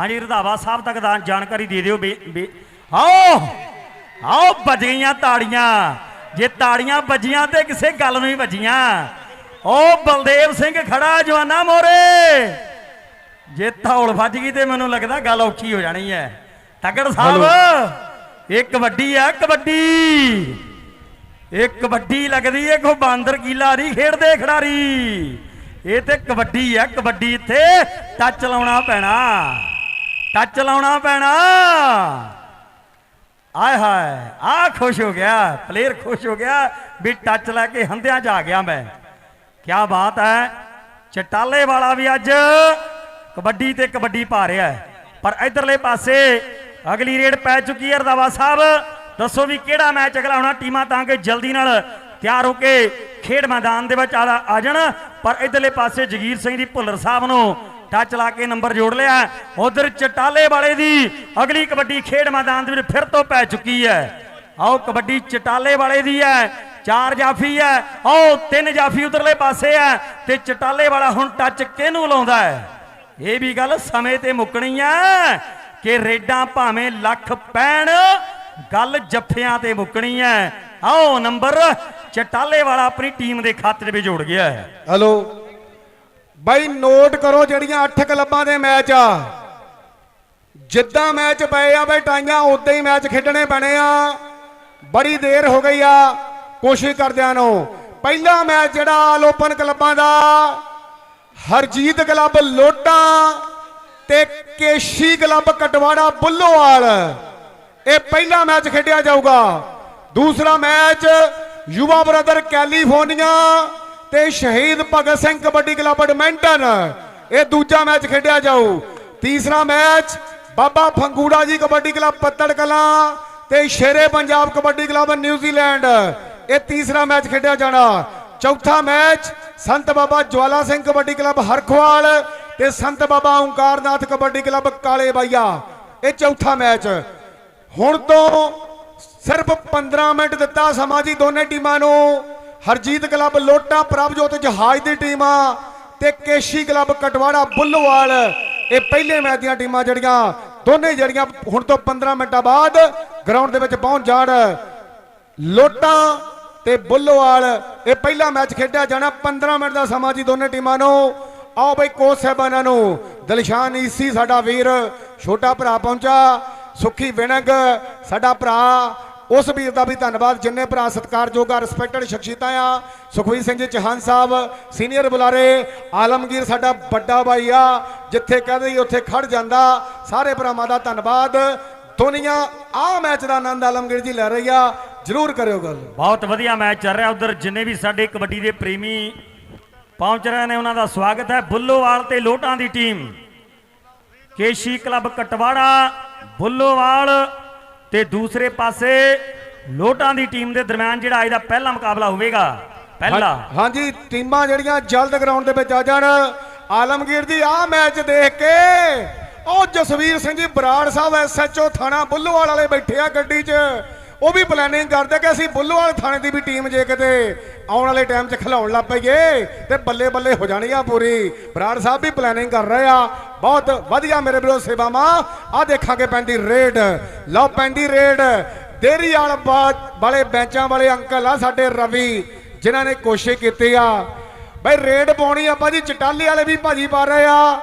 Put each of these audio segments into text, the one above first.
ਹਾਂਜੀ ਰਧਾਵਾ ਸਾਹਿਬ ਤੱਕ ਦਾ ਜਾਣਕਾਰੀ ਦੇ ਦਿਓ ਬੇ- ਆਓ ਆਓ ਵੱਜ ਗਈਆਂ ਤਾੜੀਆਂ। ਜੇ ਤਾੜੀਆਂ ਵੱਜੀਆਂ ਤੇ ਕਿਸੇ ਗੱਲ ਨੂੰ ਹੀ ਵੱਜੀਆਂ। ਉਹ ਬਲਦੇਵ ਸਿੰਘ ਖੜਾ ਜਵਾਨਾ ਮੋਰੇ। ਜੇ ਧੌਲ ਵੱਜ ਗਈ ਤੇ ਮੈਨੂੰ ਲੱਗਦਾ ਗੱਲ ਔਖੀ ਹੋ ਜਾਣੀ ਹੈ ਤਗੜ ਸਾਹਿਬ ਇਹ ਕਬੱਡੀ ਆ ਕਬੱਡੀ ਇਹ ਕਬੱਡੀ ਲੱਗਦੀ ਏ ਕੋ ਬਾਂਦਰ ਕੀਲਾ ਨਹੀਂ ਖੇਡਦੇ ਖਿਡਾਰੀ। ਇਹ ਤੇ ਕਬੱਡੀ ਆ ਕਬੱਡੀ ਇੱਥੇ ਟੱਚ ਲਾਉਣਾ ਪੈਣਾ। ਟੱਚ ਲਾਉਣਾ ਪੈਣਾ। ਆਏ ਹਾਏ ਆ ਖੁਸ਼ ਹੋ ਗਿਆ ਪਲੇਅਰ ਖੁਸ਼ ਹੋ ਗਿਆ ਵੀ ਟੱਚ ਲੈ ਕੇ ਹੰਦਿਆਂ ਚ ਆ ਗਿਆ ਮੈਂ। ਕੀ ਬਾਤ ਹੈ, ਚਟਾਲੇ ਵਾਲਾ ਵੀ ਅੱਜ ਕਬੱਡੀ ਤੇ ਕਬੱਡੀ ਪਾ ਰਿਹਾ ਹੈ। ਪਰ ਇਧਰਲੇ ਪਾਸੇ ਅਗਲੀ ਰੇਡ ਪੈ ਚੁੱਕੀ ਹੈ ਰਦਾਵਾ ਸਾਹਿਬ। ਦੱਸੋ ਵੀ ਕਿਹੜਾ ਮੈਚ ਅਗਲਾ ਹੋਣਾ? ਟੀਮਾਂ ਤਾਂ ਕਿ ਜਲਦੀ ਨਾਲ ਤਿਆਰ ਹੋ ਕੇ ਖੇਡ ਮੈਦਾਨ ਦੇ ਵਿੱਚ ਆ ਜਾਣ। ਪਰ ਇਧਰਲੇ ਪਾਸੇ ਜਗੀਰ ਸਿੰਘ ਦੀ ਭੁੱਲਰ ਸਾਹਿਬ ਨੂੰ ਟੱਚ ਲਾ ਕੇ ਨੰਬਰ ਜੋੜ ਲਿਆ। ਉਧਰ ਚਟਾਲੇ ਵਾਲੇ ਦੀ ਅਗਲੀ ਕਬੱਡੀ ਖੇਡ ਮੈਦਾਨ ਦੇ ਵਿੱਚ ਫਿਰ ਤੋਂ ਪੈ ਚੁੱਕੀ ਹੈ। ਆਓ, ਕਬੱਡੀ ਚਟਾਲੇ ਵਾਲੇ ਦੀ ਹੈ। ਚਾਰ ਜਾਫੀ ਹੈ। ਆਓ, ਤਿੰਨ ਜਾਫੀ ਉਧਰਲੇ ਪਾਸੇ ਹੈ ਤੇ ਚਟਾਲੇ ਵਾਲਾ ਹੁਣ ਟੱਚ ਕਿਹਨੂੰ ਲਾਉਂਦਾ ਹੈ? ਇਹ ਵੀ ਗੱਲ ਸਮੇਂ ਤੇ ਮੁੱਕਣੀ ਹੈ ਕਿ ਰੇਡਾਂ ਭਾਵੇਂ ਲੱਖ ਪੈਣ, ਗੱਲ ਜੱਫਿਆਂ ਤੇ ਮੁੱਕਣੀ ਹੈ। ਆਓ, ਨੰਬਰ ਚਟਾਲੇ ਵਾਲਾ ਆਪਣੀ ਟੀਮ ਦੇ ਖਾਤੇ ਵਿੱਚ ਜੋੜ ਗਿਆ ਹੈ। ਹਲੋ। ਬਾਈ ਨੋਟ ਕਰੋ ਜਿਹੜੀਆਂ 8 ਕਲੱਬਾਂ ਦੇ ਮੈਚ ਆ। ਜਿੱਦਾਂ ਮੈਚ ਪਏ ਆ ਬਈ, ਟਾਈਆਂ ਉਦਾਂ ਹੀ ਮੈਚ ਖੇਡਣੇ ਪੈਣੇ ਆ। ਬੜੀ ਦੇਰ ਹੋ ਗਈ ਆ, ਕੋਸ਼ਿਸ਼ ਕਰਦਿਆਂ ਨੂੰ। ਪਹਿਲਾ ਮੈਚ ਜਿਹੜਾ ਆਲ ਓਪਨ ਕਲੱਬਾਂ ਦਾ, ਹਰਜੀਤ ਕਲੱਬ ਲੋਟਾਂ ਤੇ ਕੇਸ਼ੀ ਕਲੱਬ ਕਟਵਾੜਾ ਬੁੱਲੋਵਾਲ। ਇਹ ਪਹਿਲਾ ਮੈਚ ਖੇਡਿਆ ਜਾਊਗਾ। ਦੂਸਰਾ ਮੈਚ ਯੁਵਾ ਬ੍ਰਦਰ ਕੈਲੀਫੋਰਨੀਆ ਤੇ ਸ਼ਹੀਦ ਭਗਤ ਸਿੰਘ ਕਬੱਡੀ ਕਲੱਬ ਐਡਮਿੰਟਨ ਇਹ ਦੂਜਾ ਮੈਚ ਖੇਡਿਆ ਜਾਊ। ਤੀਸਰਾ ਮੈਚ ਬਾਬਾ ਫੰਗੂੜਾ ਜੀ ਕਬੱਡੀ ਕਲੱਬ ਪੱਤੜ ਕਲਾਂ ਤੇ Shere Punjab kabaddi club New Zealand, ਇਹ ਤੀਸਰਾ ਮੈਚ ਖੇਡਿਆ ਜਾਣਾ। ਚੌਥਾ ਮੈਚ ਸੰਤ ਬਾਬਾ ਜਵਾਲਾ ਸਿੰਘ ਕਬੱਡੀ ਕਲੱਬ ਹਰਖਵਾਲ ਤੇ ਸੰਤ ਬਾਬਾ ਓਂਕਾਰਨਾਥ ਕਬੱਡੀ ਕਲੱਬ ਕਾਲੇ ਬਾਈਆ ਇਹ ਚੌਥਾ ਮੈਚ। ਹੁਣ ਤੋਂ ਸਿਰਫ 15 ਮਿੰਟ ਦਿੱਤਾ ਸਮਾਂ ਜੀ ਦੋਨੇ ਟੀਮਾਂ ਨੂੰ। ਹਰਜੀਤ ਕਲੱਬ ਲੋਟਾ ਪ੍ਰਭਜੋਤ ਜਹਾਜ਼ ਦੀ ਟੀਮ ਆ ਤੇ ਕੇਸ਼ੀ ਕਲੱਬ ਕਟਵਾੜਾ ਬੁੱਲੋਵਾਲ। ਇਹ ਪਹਿਲੇ ਮੈਚ ਦੀਆਂ ਟੀਮਾਂ ਜਿਹੜੀਆਂ, ਦੋਨੇ ਜਿਹੜੀਆਂ ਹੁਣ ਤੋਂ 15 ਮਿੰਟਾਂ ਬਾਅਦ ਗਰਾਊਂਡ ਦੇ ਵਿੱਚ ਪਹੁੰਚ ਜਾਣ। ਲੋਟਾਂ ਤੇ ਬੁੱਲੋਵਾਲ, ਇਹ ਪਹਿਲਾ ਮੈਚ ਖੇਡਿਆ ਜਾਣਾ 15 ਮਿੰਟ ਦਾ ਸਮਾਂ ਜੀ ਦੋਨੇ ਟੀਮਾਂ ਨੂੰ। ਆਓ ਬਈ ਕੋਚ ਸਾਹਿਬਾਨਾਂ ਨੂੰ, ਦਿਲਸ਼ਾਨ ਈਸੀ ਸਾਡਾ ਵੀਰ, ਛੋਟਾ ਭਰਾ ਪਹੁੰਚਾ, ਸੁਖੀ ਵਿਣਗ, ਸਾਡਾ ਭਰਾ ਉਸ ਵੀਰ ਦਾ ਵੀ ਧੰਨਵਾਦ। ਜਿੰਨੇ ਭਰਾ ਸਤਿਕਾਰਯੋਗ ਆ ਰਿਸਪੈਕਟਡ ਸ਼ਖਸੀਅਤਾਂ ਆ ਸੁਖਵੀਰ ਸਿੰਘ ਜੀ, ਚੌਹਾਨ ਸਾਹਿਬ ਸੀਨੀਅਰ ਬੁਲਾਰੇ, ਆਲਮਗੀਰ ਸਾਡਾ ਵੱਡਾ ਭਾਈ ਆ, ਜਿੱਥੇ ਕਹਦੇ ਹੀ ਉੱਥੇ ਖੜ ਜਾਂਦਾ, ਸਾਰੇ ਭਰਾਵਾਂ ਦਾ ਧੰਨਵਾਦ। ਦੁਨੀਆ ਆ ਮੈਚ ਦਾ ਆਨੰਦ ਆਲਮਗੀਰ ਜੀ ਲੈ ਰਹੀ ਆ, ਜਰੂਰ ਕਰਿਓ ਗੱਲ। ਬਹੁਤ ਵਧੀਆ ਮੈਚ ਚੱਲ ਰਿਹਾ ਉਧਰ, ਜਿੰਨੇ ਵੀ ਸਾਡੇ ਕਬੱਡੀ ਦੇ ਪ੍ਰੇਮੀ ਪਹੁੰਚ ਰਹੇ ਨੇ, ਉਹਨਾਂ ਦਾ ਸਵਾਗਤ ਹੈ। ਬੁੱਲੋਵਾਲ ਤੇ ਲੋਟਾਂ ਦੀ ਟੀਮ, ਕੇਸ਼ੀ ਕਲੱਬ ਕਟਵਾੜਾ, ਬੁੱਲੋਵਾਲ ਤੇ ਦੂਸਰੇ ਪਾਸੇ ਲੋਟਾਂ ਦੀ ਟੀਮ ਦੇ ਦਰਮਿਆਨ ਜਿਹੜਾ ਅੱਜ ਦਾ ਪਹਿਲਾ ਮੁਕਾਬਲਾ ਹੋਵੇਗਾ। ਪਹਿਲਾ। ਹਾਂਜੀ, ਟੀਮਾਂ ਜਿਹੜੀਆਂ ਜਲਦ ਗਰਾਊਂਡ ਦੇ ਵਿੱਚ ਆ ਜਾਣ। ਆਲਮਗੀਰ ਜੀ ਆਹ ਮੈਚ ਦੇਖ ਕੇ ਉਹ ਜਸਵੀਰ ਸਿੰਘ ਜੀ ਬਰਾੜ ਸਾਹਿਬ ਐਸਐਚਓ ਥਾਣਾ ਬੁੱਲੋਵਾਲ ਵਾਲੇ ਬੈਠੇ ਆ ਗੱਡੀ 'ਚ। ਉਹ ਵੀ ਪਲੈਨਿੰਗ ਕਰਦੇ ਕਿ ਅਸੀਂ ਬੁੱਲੋਵਾਲ ਥਾਣੇ ਦੀ ਵੀ ਟੀਮ ਜੇ ਕਿਤੇ ਆਉਣ ਵਾਲੇ ਟਾਈਮ 'ਚ ਖਿਲਾਉਣ ਲੱਗ ਪਈਏ ਤੇ ਬੱਲੇ ਬੱਲੇ ਹੋ ਜਾਣੀ ਆ ਪੂਰੀ। ਬਰਾੜ ਸਾਹਿਬ ਵੀ ਪਲੈਨਿੰਗ ਕਰ ਰਹੇ ਆ। ਬਹੁਤ ਵਧੀਆ ਮੇਰੇ ਵੀਰੋ ਸੇਵਾਵਾਂ ਆ ਦੇਖਾਂਗੇ ਪੈਂਦੀ ਰੇਡ ਲਓ ਪੈਂਦੀ ਰੇਡ ਦੇਰੀ ਵਾਲ ਬਾ- ਵਾਲੇ ਬੈਂਚਾਂ ਵਾਲੇ ਅੰਕਲ ਆ ਸਾਡੇ ਰਵੀ, ਜਿਨ੍ਹਾਂ ਨੇ ਕੋਸ਼ਿਸ਼ ਕੀਤੀ ਆ। ਬਈ ਰੇਡ ਪਾਉਣੀ ਆ, ਭਾਜੀ, ਚਟਾਲੇ ਵਾਲੇ ਵੀ ਭਾਜੀ ਪਾ ਰਹੇ ਆ।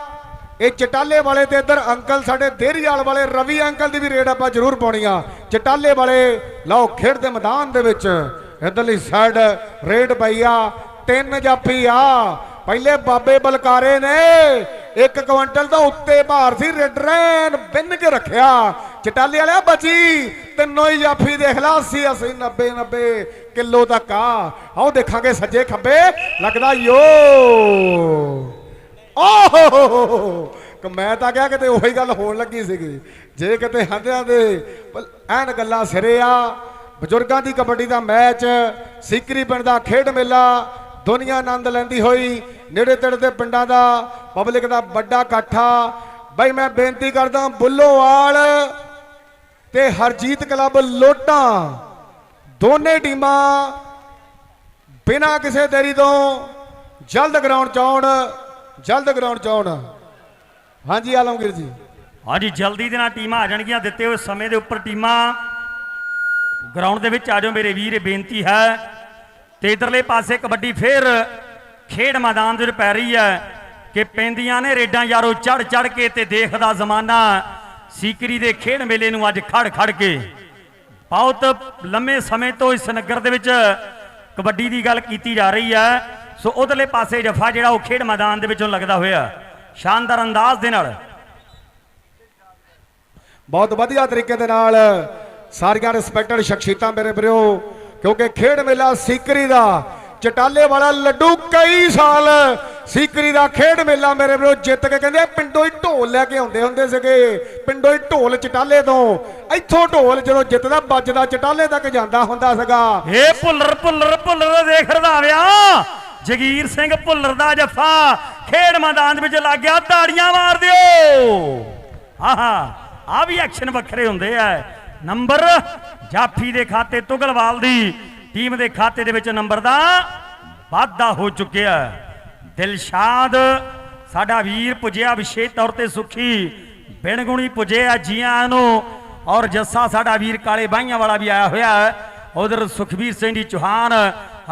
ਇਹ ਚਟਾਲੇ ਵਾਲੇ ਤੇ ਇੱਧਰ ਅੰਕਲ, ਸਾਡੇ ਦੇਰੀਵਾਲ ਵਾਲੇ ਰਵੀ ਅੰਕਲ ਦੀ ਵੀ ਰੇਡ ਆਪਾਂ ਜ਼ਰੂਰ ਪਾਉਣੀ ਆ। ਚਟਾਲੇ ਵਾਲੇ, ਲਓ, ਖੇਡ ਦੇ ਮੈਦਾਨ ਦੇ ਵਿੱਚ ਇੱਧਰਲੀ ਸਾਈਡ ਰੇਡ ਪਈ ਆ, ਤਿੰਨ ਜਾਫੀ ਆ। ਪਹਿਲੇ ਬਾਬੇ ਬਲਕਾਰੇ ਨੇ ਇੱਕ ਕੁਇੰਟਲ ਤੋਂ ਉੱਤੇ ਭਾਰ ਸੀ ਰੈਡਰੈਨ ਬਿੰਨ ਕੇ ਰੱਖਿਆ। ਚਟਾਲੇ ਵਾਲਿਆ, ਬਚੀ, ਤਿੰਨੋਂ ਹੀ ਜਾਫੀ ਦੇਖ ਲਾ 80 80 90 90 ਕਿਲੋ ਤੱਕ ਆ। ਆਓ ਦੇਖਾਂਗੇ ਸੱਜੇ ਖੱਬੇ, ਲੱਗਦਾ ਯੋ। ਓਹ! ਕਿ ਮੈਂ ਤਾਂ ਕਿਹਾ ਕਿਤੇ ਉਹੀ ਗੱਲ ਹੋਣ ਲੱਗੀ ਸੀਗੀ। ਜੇ ਕਿਤੇ ਹੰਦਿਆਂ ਦੇ ਐਨ ਗੱਲਾਂ ਸਿਰੇ ਆ, ਬਜ਼ੁਰਗਾਂ ਦੀ ਕਬੱਡੀ ਦਾ ਮੈਚ, ਸਿਕਰੀ ਪਿੰਡ ਦਾ ਖੇਡ ਮੇਲਾ, ਦੁਨੀਆ ਆਨੰਦ ਲੈਂਦੀ ਹੋਈ, ਨੇੜੇ ਤੇੜੇ ਦੇ ਪਿੰਡਾਂ ਦਾ, ਪਬਲਿਕ ਦਾ ਵੱਡਾ ਇਕੱਠਾ, ਬਈ ਮੈਂ ਬੇਨਤੀ ਕਰਦਾ ਬੁੱਲੋਵਾਲ ਤੇ ਹਰਜੀਤ ਕਲੱਬ ਲੋਟਾਂ, ਦੋਨੇ ਟੀਮਾਂ ਬਿਨਾਂ ਕਿਸੇ ਦੇਰੀ ਤੋਂ ਜਲਦ ਗਰਾਊਂਡ ਚ ਆਉਣ। ਜਲਦ ਗਰਾਊਂਡ ਚ ਆਉਣ। ਹਾਂਜੀ, ਆਲਮਗੀਰ ਜੀ। ਹਾਂਜੀ, ਜਲਦੀ ਦੇ ਨਾਲ ਟੀਮਾਂ ਆ ਜਾਣਗੀਆਂ। ਦਿੱਤੇ ਹੋਏ ਸਮੇਂ ਦੇ ਉੱਪਰ ਟੀਮਾਂ ਗਰਾਊਂਡ ਦੇ ਵਿੱਚ ਆ ਜਾਓ ਮੇਰੇ ਵੀਰ ਬੇਨਤੀ ਹੈ। ਤੇ ਇਧਰਲੇ ਪਾਸੇ ਕਬੱਡੀ ਫੇਰ ਖੇਡ ਮੈਦਾਨ ਦੇ ਵਿੱਚ ਪੈ ਰਹੀ ਹੈ ਕਿ ਪੈਂਦੀਆਂ ਨੇ ਰੇਡਾਂ ਯਾਰੋ ਚੜ ਚੜ ਕੇ ਤੇ ਦੇਖਦਾ ਜ਼ਮਾਨਾ ਸੀਕਰੀ ਦੇ ਖੇਡ ਮੇਲੇ ਨੂੰ ਅੱਜ ਖੜ ਖੜ ਕੇ। ਬਹੁਤ ਲੰਮੇ ਸਮੇਂ ਤੋਂ ਇਸ ਨਗਰ ਦੇ ਵਿੱਚ ਕਬੱਡੀ ਦੀ ਗੱਲ ਕੀਤੀ ਜਾ ਰਹੀ ਹੈ। ਸੋ ਉਧਰਲੇ ਪਾਸੇ ਜਫਾ ਜਿਹੜਾ ਉਹ ਖੇਡ ਮੈਦਾਨ ਦੇ ਵਿੱਚੋਂ ਲੱਗਦਾ ਹੋਇਆ। ਸ਼ਾਨਦਾਰ ਅੰਦਾਜ਼ ਦੇ ਨਾਲ। ਬਹੁਤ ਵਧੀਆ ਤਰੀਕੇ ਦੇ ਨਾਲ ਸਾਰੀਆਂ ਰਿਸਪੈਕਟਡ ਸ਼ਖਸੀਅਤਾਂ ਮੇਰੇ ਵੀਰੋ ਕਿਉਂਕਿ ਖੇਡ ਮੇਲਾ ਸੀਕਰੀ ਦਾ ਚਟਾਲੇ ਵਾਲਾ ਲੱਡੂ ਕਈ ਸਾਲ ਸੀਕਰੀ ਦਾ ਖੇਡ ਮੇਲਾ ਮੇਰੇ ਵੀਰੋ ਜਿੱਤ ਕੇ ਕਹਿੰਦੇ ਪਿੰਡੋਂ ਹੀ ਢੋਲ ਲੈ ਕੇ ਆਉਂਦੇ ਹੁੰਦੇ ਸੀਗੇ। ਪਿੰਡੋਂ ਹੀ ਢੋਲ ਚਟਾਲੇ ਤੋਂ। ਇੱਥੋਂ ਢੋਲ ਜਦੋਂ ਜਿੱਤਦਾ ਵੱਜਦਾ ਚਟਾਲੇ ਤੱਕ ਜਾਂਦਾ ਹੁੰਦਾ ਸੀਗਾ। ਏ ਭੁੱਲਰ ਭੁੱਲਰ ਭੁੱਲਰ ਦੇਖ ਰਧਾਵਿਆ ਜਗੀਰ ਸਿੰਘ ਭੁੱਲਰ ਦਾ ਜੱਫਾ। ਖੇਡ ਮੈਦਾਨ ਵਿੱਚ ਲੱਗ ਗਿਆ, ਤਾੜੀਆਂ ਮਾਰ ਦਿਓ। ਆਹਾ ਆ ਵੀ ਐਕਸ਼ਨ ਵੱਖਰੇ ਹੁੰਦੇ ਆ। ਨੰਬਰ ਜਾਫੀ ਦੇ ਖਾਤੇ, ਤੁਗਲਵਾਲ ਦੀ ਟੀਮ ਦੇ ਖਾਤੇ ਦੇ ਵਿੱਚ ਨੰਬਰ ਦਾ ਵਾਧਾ ਹੋ ਚੁੱਕਿਆ। ਦਿਲਸ਼ਾਦ, ਸਾਡਾ ਵੀਰ ਪੁੱਜਿਆ, ਵਿਸ਼ੇਸ਼ ਤੌਰ ਤੇ ਸੁਖੀ ਬਿਨਗੁਣੀ ਪੁਜਿਆ ਜੀਆਂ ਨੂੰ। ਔਰ ਜੱਸਾ, ਸਾਡਾ ਵੀਰ ਕਾਲੇ ਬਾਈਆਂ ਵਾਲਾ ਵੀ ਆਇਆ ਹੋਇਆ। ਹੈ ਉਧਰ ਸੁਖਬੀਰ ਸਿੰਘ ਜੀ ਚੌਹਾਨ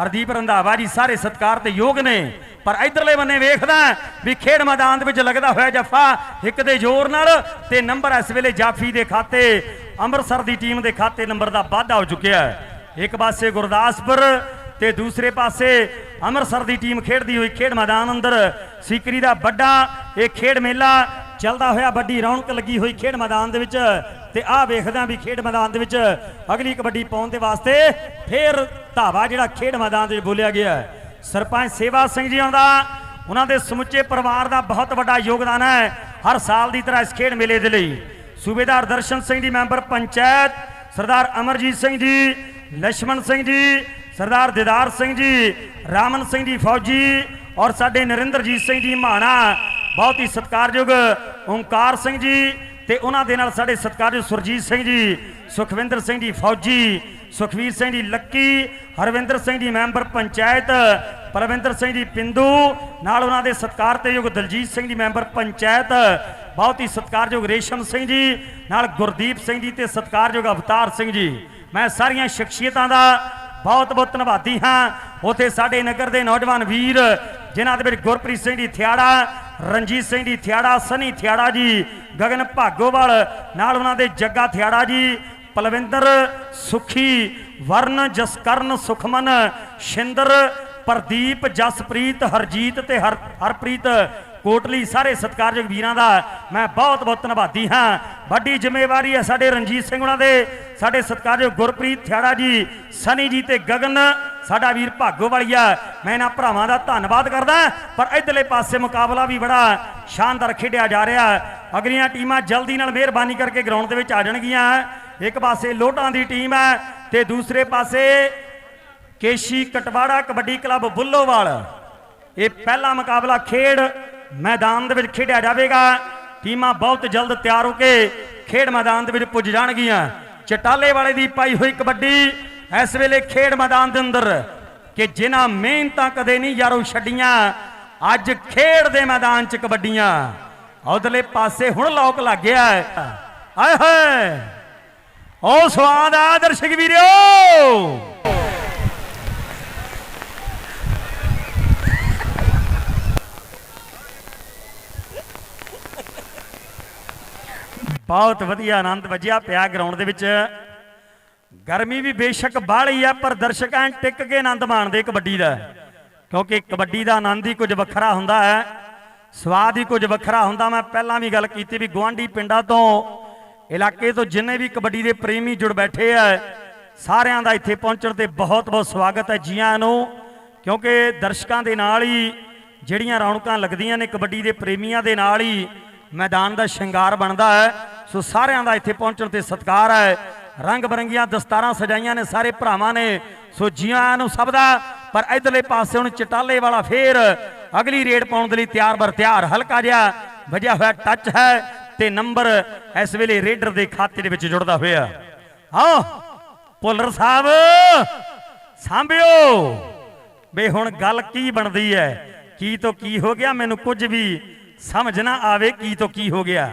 ਹਰਦੀਪ ਰੰਧਾਵਾ ਜੀ ਸਾਰੇ ਸਤਕਾਰ ਤੇ ਯੋਗ ਨੇ। ਪਰ ਇਧਰਲੇ ਬੰਨੇ ਵੇਖਦਾ ਵੀ ਖੇਡ ਮੈਦਾਨ ਦੇ ਵਿੱਚ ਲੱਗਦਾ ਹੋਇਆ ਜੱਫਾ ਇੱਕ ਦੇ ਜ਼ੋਰ ਨਾਲ ਤੇ ਨੰਬਰ ਇਸ ਵੇਲੇ ਜਾਫੀ ਦੇ ਖਾਤੇ, ਅੰਮ੍ਰਿਤਸਰ ਦੀ ਟੀਮ ਦੇ ਖਾਤੇ ਨੰਬਰ ਦਾ ਵਾਧਾ ਹੋ ਚੁੱਕਿਆ ਹੈ। ਇੱਕ ਪਾਸੇ ਗੁਰਦਾਸਪੁਰ ਤੇ ਦੂਸਰੇ ਪਾਸੇ ਅੰਮ੍ਰਿਤਸਰ ਦੀ ਟੀਮ ਖੇਡਦੀ ਹੋਈ ਖੇਡ ਮੈਦਾਨ ਅੰਦਰ। ਸੀਕਰੀ ਦਾ ਵੱਡਾ ਇਹ ਖੇਡ ਮੇਲਾ ਚੱਲਦਾ ਹੋਇਆ ਵੱਡੀ ਰੌਣਕ ਲੱਗੀ ਹੋਈ ਖੇਡ ਮੈਦਾਨ ਦੇ ਵਿੱਚ ਤੇ ਆਹ ਵੇਖਦੇ ਆ ਵੀ ਖੇਡ ਮੈਦਾਨ ਦੇ ਵਿੱਚ ਅਗਲੀ ਕਬੱਡੀ ਪਾਉਣ ਦੇ ਵਾਸਤੇ ਫੇਰ ਧਾਵਾ ਜਿਹੜਾ ਖੇਡ ਮੈਦਾਨ ਦੇ ਵਿੱਚ ਬੋਲਿਆ ਗਿਆ ਸਰਪੰਚ ਸੇਵਾ ਸਿੰਘ ਜੀ ਆਉਂਦਾ। ਉਹਨਾਂ ਦੇ ਸਮੁੱਚੇ ਪਰਿਵਾਰ ਦਾ ਬਹੁਤ ਵੱਡਾ ਯੋਗਦਾਨ ਹੈ ਹਰ ਸਾਲ ਦੀ ਤਰ੍ਹਾਂ ਇਸ ਖੇਡ ਮੇਲੇ ਦੇ ਲਈ। ਸੂਬੇਦਾਰ ਦਰਸ਼ਨ ਸਿੰਘ ਜੀ, ਮੈਂਬਰ ਪੰਚਾਇਤ, ਸਰਦਾਰ ਅਮਰਜੀਤ ਸਿੰਘ ਜੀ ਲక్ష్మణ ਸਿੰਘ ਜੀ, ਸਰਦਾਰ ਦੀਦਾਰ ਸਿੰਘ ਜੀ, ਰਾਮਨ ਸਿੰਘ ਜੀ ਫੌਜੀ ਔਰ ਸਾਡੇ ਨਰਿੰਦਰਜੀਤ ਸਿੰਘ ਜੀ ਮਹਾਣਾ ਬਹੁਤ ਹੀ ਸਤਿਕਾਰਯੋਗ ਓਮਕਾਰ ਸਿੰਘ ਜੀ ਤੇ ਉਹਨਾਂ ਦੇ ਨਾਲ ਸਾਡੇ ਸਤਿਕਾਰਯੋਗ ਸੁਰਜੀਤ ਸਿੰਘ ਜੀ, ਸੁਖਵਿੰਦਰ ਸਿੰਘ ਜੀ ਫੌਜੀ, ਸੁਖਵੀਰ ਸਿੰਘ ਜੀ ਲੱਕੀ, ਹਰਵਿੰਦਰ ਸਿੰਘ ਜੀ ਮੈਂਬਰ ਪੰਚਾਇਤ, ਪਰਵਿੰਦਰ ਸਿੰਘ ਜੀ ਪਿੰਦੂ ਨਾਲ ਉਹਨਾਂ ਦੇ ਸਤਿਕਾਰ ਤੇ ਯੋਗ ਦਲਜੀਤ ਸਿੰਘ ਜੀ ਮੈਂਬਰ ਪੰਚਾਇਤ, ਬਹੁਤ ਹੀ ਸਤਿਕਾਰਯੋਗ ਰੇਸ਼ਮ ਸਿੰਘ ਜੀ, ਨਾਲ ਗੁਰਦੀਪ ਸਿੰਘ ਜੀ ਤੇ ਸਤਿਕਾਰਯੋਗ ਅਵਤਾਰ ਸਿੰਘ ਜੀ। ਮੈਂ ਸਾਰੀਆਂ ਸ਼ਖਸੀਅਤਾਂ ਦਾ ਬਹੁਤ ਬਹੁਤ ਧੰਨਵਾਦੀ ਹਾਂ। ਉਥੇ ਸਾਡੇ ਨਗਰ ਦੇ ਨੌਜਵਾਨ ਵੀਰ, ਜਿਨ੍ਹਾਂ ਦੇ ਵਿੱਚ ਗੁਰਪ੍ਰੀਤ ਸਿੰਘ ਜੀ ਥਿਆੜਾ ਰਣਜੀਤ ਸਿੰਘ ਦੀ ਥਿਆੜਾ, ਸਨੀ ਥਿਆੜਾ ਜੀ, ਗਗਨ ਭਾਗੋਵਾਲ, ਨਾਲ ਉਹਨਾਂ ਦੇ ਜੱਗਾ ਥਿਆੜਾ ਜੀ, ਪਲਵਿੰਦਰ ਸੁਖੀ, ਵਰਨ ਜਸਕਰਨ ਸੁਖਮਨ, ਸ਼ਿੰਦਰ, ਪ੍ਰਦੀਪ, ਜਸਪ੍ਰੀਤ, ਹਰਜੀਤ ਤੇ ਹਰ, ਹਰਪ੍ਰੀਤ ਕੋਟਲੀ ਸਾਰੇ ਸਤਿਕਾਰਯੋਗ ਵੀਰਾਂ ਦਾ ਮੈਂ ਬਹੁਤ ਬਹੁਤ ਧੰਨਵਾਦੀ ਹਾਂ। ਵੱਡੀ ਜ਼ਿੰਮੇਵਾਰੀ ਹੈ ਸਾਡੇ ਰਣਜੀਤ ਸਿੰਘ ਉਹਨਾਂ ਦੇ, ਸਾਡੇ ਸਤਿਕਾਰਯੋਗ ਗੁਰਪ੍ਰੀਤ ਥਿਆੜਾ ਜੀ, ਸਨੀ ਜੀ ਤੇ ਗਗਨ, ਸਾਡਾ ਵੀਰ ਭਾਗੋ ਵਾਲੀਆ। ਮੈਂ ਇਹਨਾਂ ਭਰਾਵਾਂ ਦਾ ਧੰਨਵਾਦ ਕਰਦਾ ਪਰ ਇਧਰਲੇ ਪਾਸੇ ਮੁਕਾਬਲਾ ਵੀ ਬੜਾ ਸ਼ਾਨਦਾਰ ਖੇਡਿਆ ਜਾ ਰਿਹਾ ਅਗਲੀਆਂ ਟੀਮਾਂ ਜਲਦੀ ਨਾਲ ਮਿਹਰਬਾਨੀ ਕਰਕੇ ਗਰਾਊਂਡ ਦੇ ਵਿੱਚ ਆ ਜਾਣਗੀਆਂ। ਇੱਕ ਪਾਸੇ ਲੋਟਾਂ ਦੀ ਟੀਮ ਹੈ ਤੇ ਦੂਸਰੇ ਪਾਸੇ ਕੇਸ਼ੀ ਕਟਵਾੜਾ ਕਬੱਡੀ ਕਲੱਬ ਬੁੱਲੋਵਾਲ। ਇਹ ਪਹਿਲਾ ਮੁਕਾਬਲਾ ਖੇਡ ਮੈਦਾਨ ਦੇ ਵਿੱਚ ਖੇਡਿਆ ਜਾਵੇਗਾ। ਟੀਮਾਂ ਬਹੁਤ ਜਲਦ ਤਿਆਰ ਹੋ ਕੇ ਖੇਡ ਮੈਦਾਨ ਦੇ ਵਿੱਚ ਪੁੱਜ ਜਾਣਗੀਆਂ। ਚਟਾਲੇ ਵਾਲੇ ਦੀ ਪਾਈ ਹੋਈ ਕਬੱਡੀ ਇਸ ਵੇਲੇ ਖੇਡ ਮੈਦਾਨ ਦੇ ਅੰਦਰ ਕਿ ਜਿਨ੍ਹਾਂ ਮਿਹਨਤਾਂ ਕਦੇ ਨਹੀਂ ਯਾਰੋ ਛੱਡੀਆਂ, ਅੱਜ ਖੇਡ ਦੇ ਮੈਦਾਨ 'ਚ ਕਬੱਡੀਆਂ। ਉਧਰਲੇ ਪਾਸੇ ਹੁਣ ਲੋਕ ਲੱਗ ਗਿਆ ਆਏ ਹੋਏ! ਉਹ ਸਵਾਦ ਆ ਦਰਸ਼ਕ ਵੀਰੋ! ਬਹੁਤ ਵਧੀਆ ਆਨੰਦ ਵੱਜਿਆ ਪਿਆ ਗਰਾਊਂਡ ਦੇ ਵਿੱਚ। ਗਰਮੀ ਵੀ ਬੇਸ਼ੱਕ ਬਾਹਲੀ ਆ, ਪਰ ਦਰਸ਼ਕਾਂ ਟਿਕ ਕੇ ਆਨੰਦ ਮਾਣਦੇ ਕਬੱਡੀ ਦਾ। ਕਿਉਂਕਿ ਕਬੱਡੀ ਦਾ ਆਨੰਦ ਹੀ ਕੁਝ ਵੱਖਰਾ ਹੁੰਦਾ ਹੈ। ਸਵਾਦ ਹੀ ਕੁਝ ਵੱਖਰਾ ਹੁੰਦਾ। ਮੈਂ ਪਹਿਲਾਂ ਵੀ ਗੱਲ ਕੀਤੀ ਵੀ ਗਵਾਂਢੀ ਪਿੰਡਾਂ ਤੋਂ, ਇਲਾਕੇ ਤੋਂ ਜਿੰਨੇ ਵੀ ਕਬੱਡੀ ਦੇ ਪ੍ਰੇਮੀ ਜੁੜ ਬੈਠੇ ਆ, ਸਾਰਿਆਂ ਦਾ ਇੱਥੇ ਪਹੁੰਚਣ ਤੇ ਬਹੁਤ ਬਹੁਤ ਸਵਾਗਤ ਹੈ ਜੀਆਂ ਨੂੰ। ਕਿਉਂਕਿ ਦਰਸ਼ਕਾਂ ਦੇ ਨਾਲ ਹੀ, ਜਿਹੜੀਆਂ ਰੌਣਕਾਂ ਲੱਗਦੀਆਂ ਨੇ ਕਬੱਡੀ ਦੇ ਪ੍ਰੇਮੀਆਂ ਦੇ ਨਾਲ ਹੀ, ਮੈਦਾਨ ਦਾ ਸ਼ਿੰਗਾਰ ਬਣਦਾ ਹੈ। ਸੋ ਸਾਰਿਆਂ ਦਾ ਇੱਥੇ ਪਹੁੰਚਣ ਤੇ ਸਤਿਕਾਰ ਹੈ। ਰੰਗ ਬਰੰਗੀਆਂ ਦਸਤਾਰਾਂ ਸਜਾਈਆਂ ਨੇ ਸਾਰੇ ਭਰਾਵਾਂ ਨੇ। ਸੋ ਜੀਆਂ ਨੂੰ ਸਭ ਦਾ, ਪਰ ਇਧਰਲੇ ਪਾਸੇ ਹੁਣ ਚਟਾਲੇ ਵਾਲਾ ਫੇਰ ਅਗਲੀ ਰੇਡ ਪਾਉਣ ਦੇ ਲਈ ਤਿਆਰ ਬਰ ਤਿਆਰ, ਹਲਕਾ ਜਿਹਾ ਵਜਿਆ ਹੋਇਆ ਟੱਚ ਹੈ ਤੇ ਨੰਬਰ ਇਸ ਵੇਲੇ ਰੇਡਰ ਦੇ ਖਾਤੇ ਦੇ ਵਿੱਚ ਜੁੜਦਾ ਹੋਇਆ। ਆਓ ਪੁੱਲਰ ਸਾਹਿਬ, ਸਾਂਭਿਓ। ਬੇ ਹੁਣ ਗੱਲ ਕੀ ਬਣਦੀ ਹੈ? ਕੀ ਤੋਂ ਕੀ ਹੋ ਗਿਆ? ਮੈਨੂੰ ਕੁਝ ਵੀ ਸਮਝ ਨਾ ਆਵੇ ਕੀ ਤੋਂ ਕੀ ਹੋ ਗਿਆ।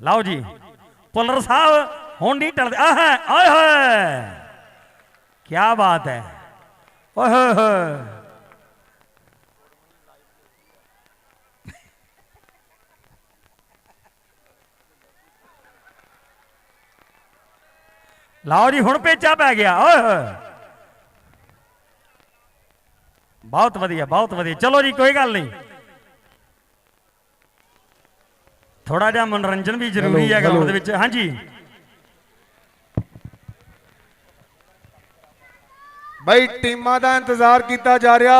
ਲਓ ਜੀ, ਪੁੱਲਰ ਸਾਹਿਬ ਹੁਣ ਨਹੀਂ ਟਲਦੇ ਆਹ ਆਏ ਹੋਏ। ਕੀ ਬਾਤ ਹੈ। ਓਏ ਹੋਏ ਹੋਏ। ਲਓ ਜੀ, ਹੁਣ ਪੇਚਾ ਪੈ ਗਿਆ। ਓਏ ਹੋਏ। ਬਹੁਤ ਵਧੀਆ ਬਹੁਤ ਵਧੀਆ। ਚਲੋ ਜੀ, ਕੋਈ ਗੱਲ ਨਹੀਂ। ਥੋੜਾ ਜਿਹਾ ਮਨੋਰੰਜਨ ਵੀ ਜ਼ਰੂਰੀ ਹੈ ਗਰਾਊਂਡ. ਦੇ ਵਿੱਚ। ਹਾਂਜੀ। ਬਈ ਟੀਮਾਂ ਦਾ ਇੰਤਜ਼ਾਰ ਕੀਤਾ ਜਾ ਰਿਹਾ।